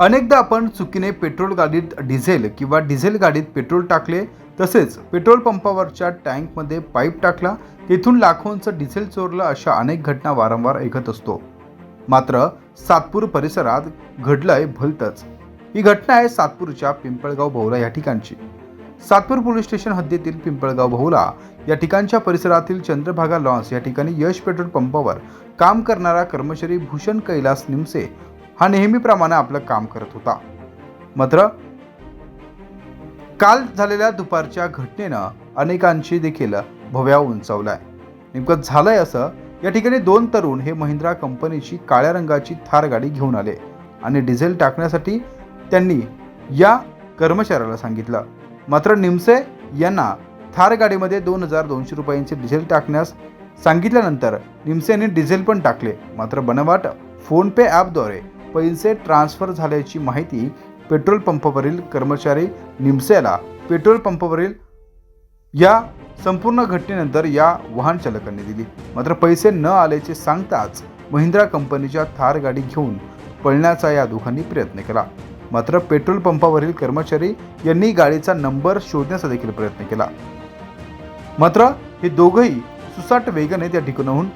अनेकदा आपण चुकीने पेट्रोल गाडीत डिझेल किंवा डिझेल गाडीत पेट्रोल टाकले तसेच पेट्रोल पंपावरच्या टँकमध्ये पाईप टाकला तेथून लाखोंचं डिझेल चोरलं अशा अनेक घटना वारंवार ऐकत असतो. मात्र सातपूर परिसरात घडलंय भलतंच. ही घटना आहे सातपूरच्या पिंपळगाव बहुला या ठिकाणची. सातपूर पोलीस स्टेशन हद्दीतील पिंपळगाव बहुला या ठिकाणच्या परिसरातील चंद्रभागा लॉन्स या ठिकाणी यश पेट्रोल पंपावर काम करणारा कर्मचारी भूषण कैलास निमसे हा नेहमीप्रमाणे आपलं काम करत होता. मात्र काल झालेल्या दुपारच्या घटनेनं अनेकांची देखील भव्या उंचावलाय. नेमकं झालंय असं या ठिकाणी दोन तरुण हे महिंद्रा कंपनीची काळ्या रंगाची थार गाडी घेऊन आले आणि डिझेल टाकण्यासाठी त्यांनी या कर्मचाऱ्याला सांगितलं. मात्र निमसे यांना थार गाडीमध्ये दोन हजार दोनशे रुपयांचे डिझेल टाकण्यास सांगितल्यानंतर निमसे यांनी डिझेल पण टाकले. मात्र बनवाट फोनपे ॲपद्वारे पैसे ट्रान्स्फर झाल्याची माहिती पेट्रोल पंपावरील कर्मचारी निमसेला पेट्रोल पंपावरील या संपूर्ण घटनेनंतर या वाहन चालकांनी दिली. मात्र पैसे न आल्याचे सांगताच महिंद्रा कंपनीच्या थार गाडी घेऊन पळण्याचा या दोघांनी प्रयत्न केला. मात्र पेट्रोल पंपावरील कर्मचारी यांनी गाडीचा नंबर शोधण्याचा देखील प्रयत्न केला. मात्र हे दोघंही सुसाट वेगाने त्या ठिकाणाहून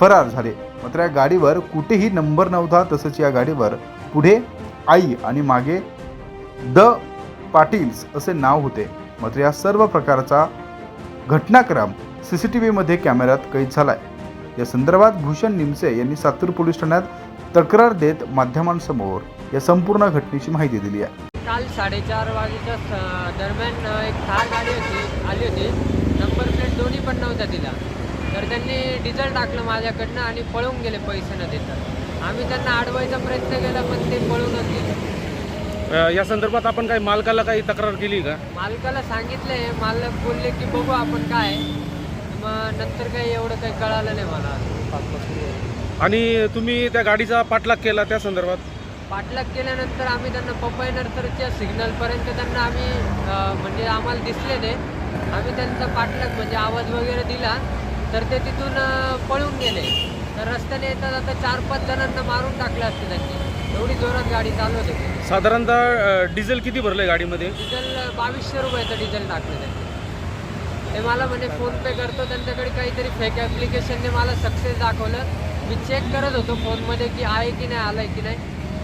फरार झाले. मात्र या गाडीवर कुठेही नंबर नव्हता तसंच या गाडीवर पुढे आई आणि मागे द पाटील्स असे नाव होते. मात्र या सर्व प्रकारचा घटनाक्रम सी सी टी व्हीमध्ये कॅमेऱ्यात कैद झालाय. या संदर्भात भूषण निमसे यांनी सातूर पोलीस ठाण्यात तक्रार देत माध्यमांसमोर या संपूर्ण घटनेची माहिती दिली आहे. काल साडेचार वाजेच्या दरम्यान एक थार गाडी होती आली होती. नंबर प्लेट दोन्ही पण नव्हत्या तिला. तर त्यांनी डिझेल टाकलं माझ्याकडनं आणि पळून गेले पैसे न देता. आम्ही त्यांना अडवायचा प्रयत्न केला पण ते पळूनच गेले. अ, या संदर्भात आपण काही मालकाला काही तक्रार केली का? मालकाला सांगितले मालक बोलले की बघू आपण काय. मग नंतर काही एवढं काही कळालं नाही मला. आणि तुम्ही त्या गाडीचा पाठलाग केला त्या संदर्भात? पाठलाग केल्यानंतर आम्ही त्यांना पपई नर्सरीच्या सिग्नलपर्यंत त्यांना आम्ही अ, म्हणजे आम्हाला दिसले ते आम्ही त्यांचा पाठलाग म्हणजे आवाज वगैरे दिला. तर ते तिथून पळून गेले. तर रस्त्याने येता जाता चार पाच जणांना मारून टाकले असते त्यांनी. एवढी जोरात गाडी चालवत होती. साधारणतः डिझेल किती भरलंय गाडीमध्ये? डिझेल बावीसशे रुपयाचं डिझेल टाकलं त्यांनी. ते मला म्हणे फोनपे करतो. त्यांच्याकडे काहीतरी फेक ॲप्लिकेशनने मला सक्सेस दाखवलं. मी चेक करत होतो फोनमध्ये की आहे की नाही आलं की नाही.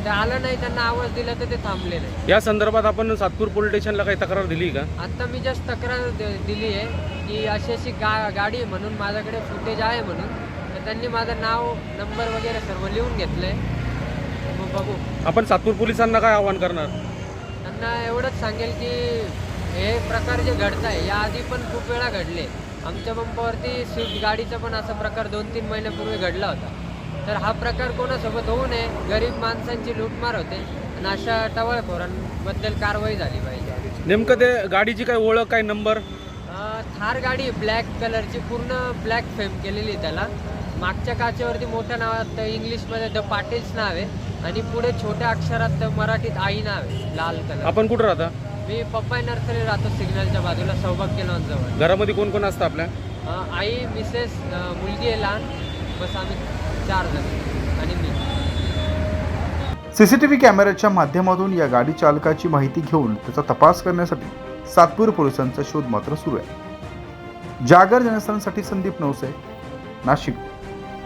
ते आलं नाही त्यांना आवाज दिला तर ते थांबले नाही. या संदर्भात आपण सातपूर पोलीस स्टेशनला काही तक्रार दिली का? आता मी जस्ट तक्रार द- दिली आहे की अशी अशी गा गाडी आहे म्हणून माझ्याकडे फुटेज आहे म्हणून तर त्यांनी माझं नाव नंबर वगैरे सर्व लिहून घेतलं आहे मग बघू. आपण सातपूर पोलिसांना काय आवाहन करणार? त्यांना एवढंच सांगेल की हे प्रकार जे घडत आहे याआधी पण खूप वेळा घडले. आमच्या पंपावरती स्विफ्ट गाडीचा पण असा प्रकार दोन तीन महिन्यापूर्वी घडला होता. तर हा प्रकार कोणासोबत होऊ नये गरीब माणसांची लूटमार होते आणि अशा टवाळखोरांबद्दल कारवाई झाली पाहिजे. नेमकं ते गाडीची काय ओळख काय नंबर? अं, थार गाडी ब्लॅक कलरची पूर्ण ब्लॅक फेम केलेली त्याला. मागच्या काचेवरती मोठ्या नावात इंग्लिशमध्ये द पाटील्स नाव आहे आणि पुढे छोट्या अक्षरात मराठीत आई नाव आहे लाल कलर. आपण कुठं राहता? मी पप्पाई नर्सरी राहतो सिग्नलच्या बाजूला सौभाग्य लॉन जवळ. घरामध्ये कोण कोण असतं आपल्या? अं, आई मिसेस अं, मुलगी आहे लहान. बस आम्ही चार जण आणि मी. सीसीटीव्ही कॅमेऱ्याच्या माध्यमातून या गाडी चालकाची माहिती घेऊन त्याचा तपास करण्यासाठी सातपूर पोलिसांचा शोध मात्र सुरू आहे. जागर जनस्थानसाठी संदीप नवसे नाशिक.